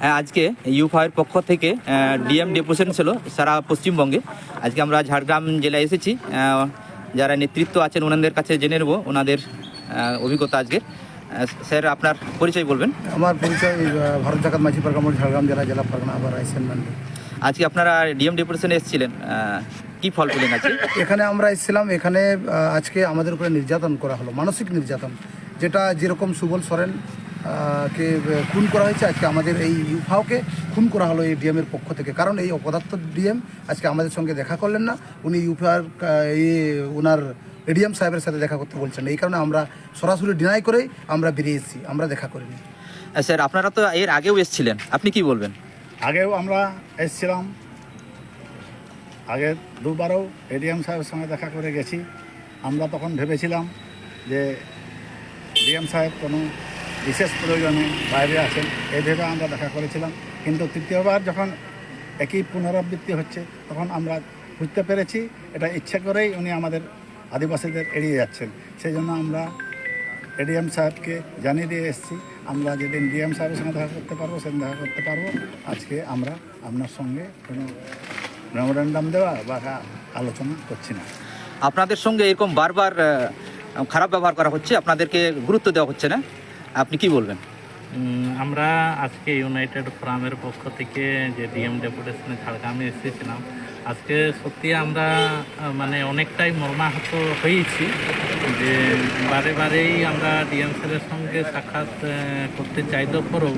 হ্যাঁ, আজকে ইউফাইয়ের পক্ষ থেকে ডিএম ডেপুটেশন ছিল সারা পশ্চিমবঙ্গে। আজকে আমরা ঝাড়গ্রাম জেলায় এসেছি। যারা নেতৃত্ব আছেন ওনাদের কাছে জেনে নেব ওনাদের অভিজ্ঞতা আজকে স্যার আপনার পরিচয় বলবেন? আমার পরিচয় ভারত জাকাত মাঝি পারগামর ঝাড়গ্রাম জেলা জেলা পারগানা আবার মান্ডি। আজকে আপনারা ডিএম ডেপুটেশনে এসেছিলেন। কি ফল পেলেন আজকে? এখানে আমরা এসেছিলাম এখানে আজকে আমাদের উপরে নির্যাতন করা হলো মানসিক নির্যাতন যেটা যেরকম সুবল সরেন কে খুন করা হয়েছে আজকে আমাদের এই ইউফাওকে খুন করা হলো এই ডিএমের পক্ষ থেকে। কারণ এই অপদার্থ ডিএম আজকে আমাদের সঙ্গে দেখা করলেন না উনি ইউফার এই ওনার এডিএম সাহেবের সাথে দেখা করতে বলছেন এই কারণে আমরা সরাসরি ডিনাই করেই আমরা বেরিয়ে এসেছি আমরা দেখা করিনি। স্যার আপনারা তো এর আগেও এসেছিলেন আপনি কি বলবেন? আগেও আমরা এসেছিলাম আগে দুবারও এডিএম সাহেবের সঙ্গে দেখা করে গেছি। আমরা তখন ভেবেছিলাম যে ডিএম সাহেব কোনো বিশেষ প্রয়োজনে বাইরে আছেন ভেবে আমরা দেখা করেছিলাম। কিন্তু তৃতীয়বার যখন একই পুনরাবৃত্তি হচ্ছে, তখন আমরা বুঝতে পেরেছি, এটা ইচ্ছে করেই উনি আমাদের আদিবাসীদের এড়িয়ে যাচ্ছেন। সেই জন্য আমরা এডিএম সাহেবকে জানিয়ে দিয়ে এসেছি, আমরা যেদিন ডিএম সাহেবের সঙ্গে দেখা করতে পারব, সেদিন দেখা করতে পারব। আজকে আমরা আপনার সঙ্গে কোনো মেমোরেন্ডাম দেওয়া বা আলোচনা করছি না। আপনাদের সঙ্গে এরকম বারবার খারাপ ব্যবহার করা হচ্ছে, আপনাদেরকে গুরুত্ব দেওয়া হচ্ছে না? আপনি কি বলবেন? আমরা আজকে ইউনাইটেড ফোরামের পক্ষ থেকে যে ডিএম ডেপুটেশনে ঝাড়গ্রামে এসেছিলাম, আজকে সত্যি আমরা মানে অনেকটাই মর্মাহত হয়েছি যে বারে বারেই আমরা ডিএম স্যারের সঙ্গে সাক্ষাৎ করতে চাইলেও পরেও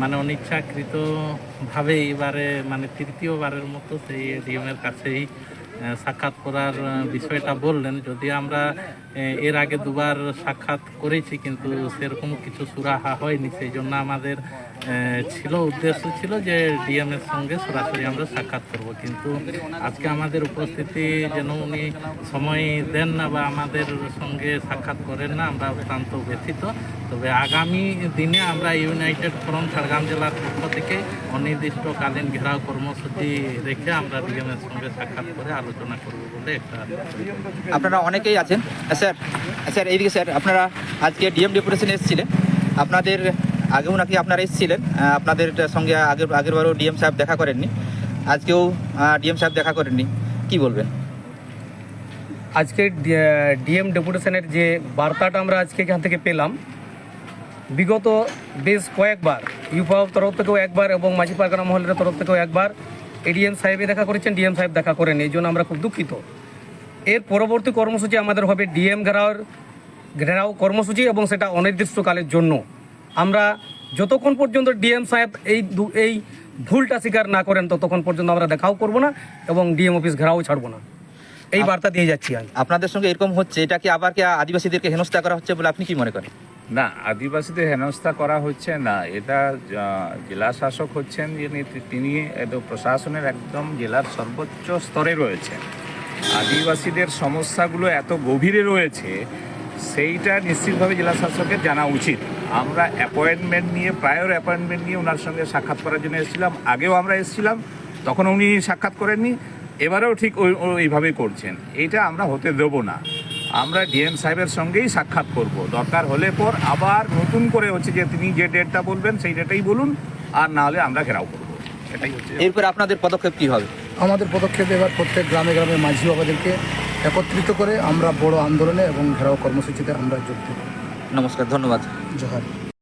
মানে অনিচ্ছাকৃতভাবে এবারে মানে তৃতীয়বারের মতো সেই ডিএমের কাছেই সাক্ষাৎ করার বিষয়টা বললেন। যদি আমরা এর আগে দুবার সাক্ষাৎ করেছি, কিন্তু সেরকম কিছু সুরাহা হয়নি। সেই জন্য আমাদের ছিল, উদ্দেশ্য ছিল যে ডিএম এর সঙ্গে সরাসরি আমরা সাক্ষাৎ করব। কিন্তু আজকে আমাদের উপস্থিতি যেন উনি সময় দেন না বা আমাদের সঙ্গে সাক্ষাৎ করেন না, আমরা অত্যন্ত ব্যথিত। তবে আগামী দিনে আমরা ইউনাইটেড ফোরাম ঝাড়গ্রাম জেলার পক্ষ থেকে অনির্দিষ্টকালীন ঘেরাও কর্মসূচি রেখে আমরা ডিএম এর সঙ্গে সাক্ষাৎ করে আলোচনা করব বলে একটা আপনারা অনেকেই আছেন। স্যার স্যার এইদিকে স্যার আপনারা আজকে ডিএম ডেপুটেশনে এসেছিলেন। আপনাদের আগেও নাকি আপনারা এসেছিলেন। আপনাদের সঙ্গে আগের আগেরবারও ডিএম সাহেব দেখা করেননি। আজকেও ডিএম সাহেব দেখা করেননি। কি বলবেন? আজকে ডিএম ডেপুটেশনের যে বার্তাটা আমরা আজকে এখান থেকে পেলাম বিগত বেশ কয়েকবার ইউপাও তরফ থেকেও একবার এবং মাঝি পারগানা মহলের তরফ থেকেও একবার এডিএম সাহেবে দেখা করেছেন, ডিএম সাহেব দেখা করেন এই জন্য আমরা খুব দুঃখিত। এর পরবর্তী কর্মসূচি আমাদের হবে ডিএম ঘেরাওয়ার ঘেরাও কর্মসূচি এবং সেটা অনির্দিষ্টকালের জন্য। আমরা যতক্ষণ পর্যন্ত ডিএম সাহেব এই এই ভুলটা স্বীকার না করেন, ততক্ষণ পর্যন্ত আমরা দেখাও করব না এবং ডিএম অফিস ঘেরাও ছাড়ব না। এই বার্তা দিয়ে যাচ্ছি আমি। আপনাদের সঙ্গে এরকম হচ্ছে এটা কি আবার কি আদিবাসীদেরকে হেনস্থা করা হচ্ছে বলে আপনি কি মনে করেন? না আদিবাসীদের হেনস্থা করা হচ্ছে না। এটা জেলা শাসক হচ্ছেন যিনি তিনি একদম প্রশাসনের একদম জেলার সর্বোচ্চ স্তরে রয়েছেন। আদিবাসীদের সমস্যাগুলো এত গভীরে রয়েছে সেইটা নিশ্চিতভাবে জেলা শাসকের জানা উচিত। আমরা অ্যাপয়েন্টমেন্ট নিয়ে প্রায়র অ্যাপয়েন্টমেন্ট নিয়ে ওনার সঙ্গে সাক্ষাৎ করার জন্য এসেছিলাম। আগেও আমরা এসেছিলাম তখন উনি সাক্ষাৎ করেননি। এবারেও ঠিক ওই ওই- এইভাবেই করছেন। এইটা আমরা হতে দেব না। আমরা ডিএম সাহেবের সঙ্গেই সাক্ষাৎ করব। দরকার হলে পর আবার নতুন করে হচ্ছে যে তিনি যে ডেটটা বলবেন সেই ডেটেই বলুন। আর না হলে আমরা ঘেরাও করব। এটাই হচ্ছে এরপর আপনাদের পদক্ষেপ কি হবে? আমাদের পদক্ষেপ এবার প্রত্যেক গ্রামে গ্রামে মাঝি বাবাদেরকে একত্রিত করে আমরা বড় আন্দোলনে এবং ঘেরাও কর্মসূচিতে আমরা যোগ দেব নমস্কার ধন্যবাদ। জোহার।